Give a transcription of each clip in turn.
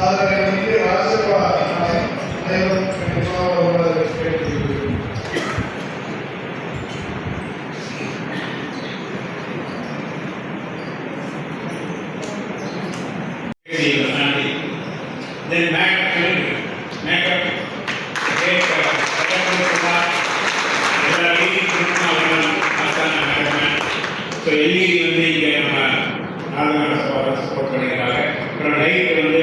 அதனை வந்து ராஜசபா அனைவரும் கண்டிப்பாக வருமாறு கேட்டுக்கொள்கிறேன் your family. Then back to make up great எல்லா லீடிங் அவர்கள் ஆசான மேடம் ஸோ எல்இடி வந்து இங்கே நம்ம நாதகான சபாவை சப்போர்ட் பண்ணிக்கிறாங்க அப்புறம் லைட் வந்து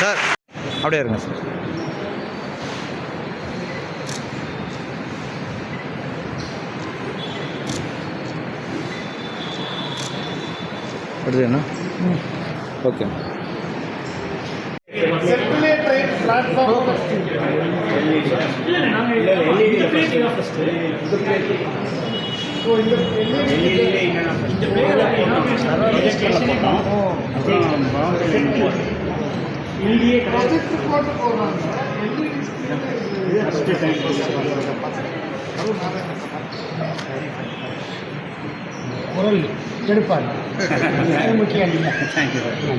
சார் அப்படியே இருங்க சார். என்ன? ஓகே. செர்குலேட் ரைட் பிளாட்ஃபார்ம் இந்த ப்ராஜெக்ட் போட்டு போடுறாங்க எல்இடி குரல் எடுப்பார் முக்கியம் இல்லை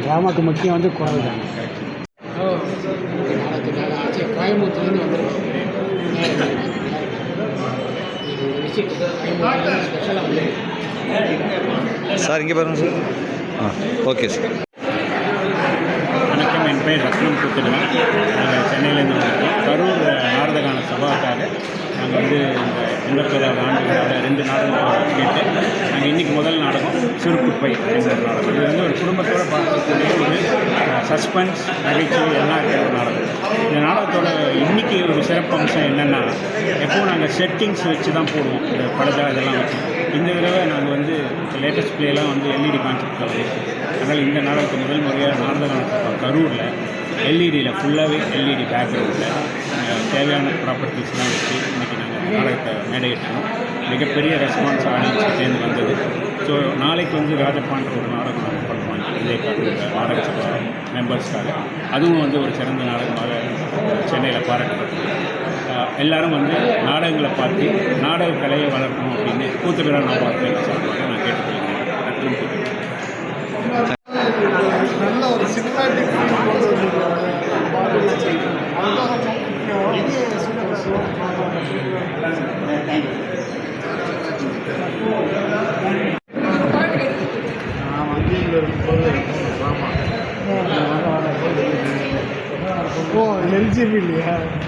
ட்ராமாக்கு முக்கியம் வந்து குரல் தான். கோயம்புத்தூர்லேருந்து வந்திருக்கோம் சார் இங்கே பாருங்க சார். ஆ ஓகே சார். வணக்கம் என் பேர் ரத்னம் கூத்துடுவேன். நாங்கள் சென்னையிலேருந்து வந்திருக்கோம். கரூர் நாரதகான சபாவுக்காக நாங்கள் வந்து இந்த எண்பத்தோராவது ஆண்டு ரெண்டு நாடகங்கள் கேட்டு நாங்கள் இன்றைக்கி முதல் நாடகம் சுருக்குப்பை அப்படின்ற நாடகம். இது வந்து ஒரு குடும்பத்தோடு பார்க்கக்கூடிய ஒரு சஸ்பென்ஸ் நகைச்சுவை எல்லாம் இருக்கிற ஒரு நாடகம் இந்த நாடகத்தோட இன்றைக்கி ஒரு சிறப்பு அம்சம் என்னென்னா எப்போவும் நாங்கள் செட்டிங்ஸ் வச்சு தான் போடுவோம். இந்த படத்தை இதெல்லாம் வச்சு. இந்த தடவை நாங்கள் வந்து லேட்டஸ்ட் பிளேலாம் வந்து எல்இடி கான்செப்டில் வரும் அதனால் இந்த நாடகத்தை முதல் முறையாக நாடகம் கரூரில் எல்இடியில் ஃபுல்லாகவே எல்இடி பேக்ரவுண்டில் தேவையான ப்ராப்பர்ட்டிஸ்லாம் வச்சு இன்றைக்கி நாங்கள் நாடகத்தை மேடையிட்டோம் மிகப்பெரிய ரெஸ்பான்ஸ் ஆடியன்ஸ்கிட்டேருந்து வந்தது. ஸோ நாளைக்கு வந்து ராஜப்பான்ற ஒரு நாடகம் விஜயகாந்த் நாடக சபா மெம்பர்ஸ்க்காக அதுவும் வந்து ஒரு சிறந்த நாடகமாக சென்னையில் பாராட்டப்பட்டது. எல்லாரும் வந்து நாடகங்களை பார்த்து நாடக கலையை வளர்க்கணும் அப்படின்னு கூத்துவிழா நான் பார்த்து சொல்லுவாங்க நான் கேட்டுக்கொள்கிறேன். நல்ல ஒரு சினிமாட்டிக் easy really. Yeah.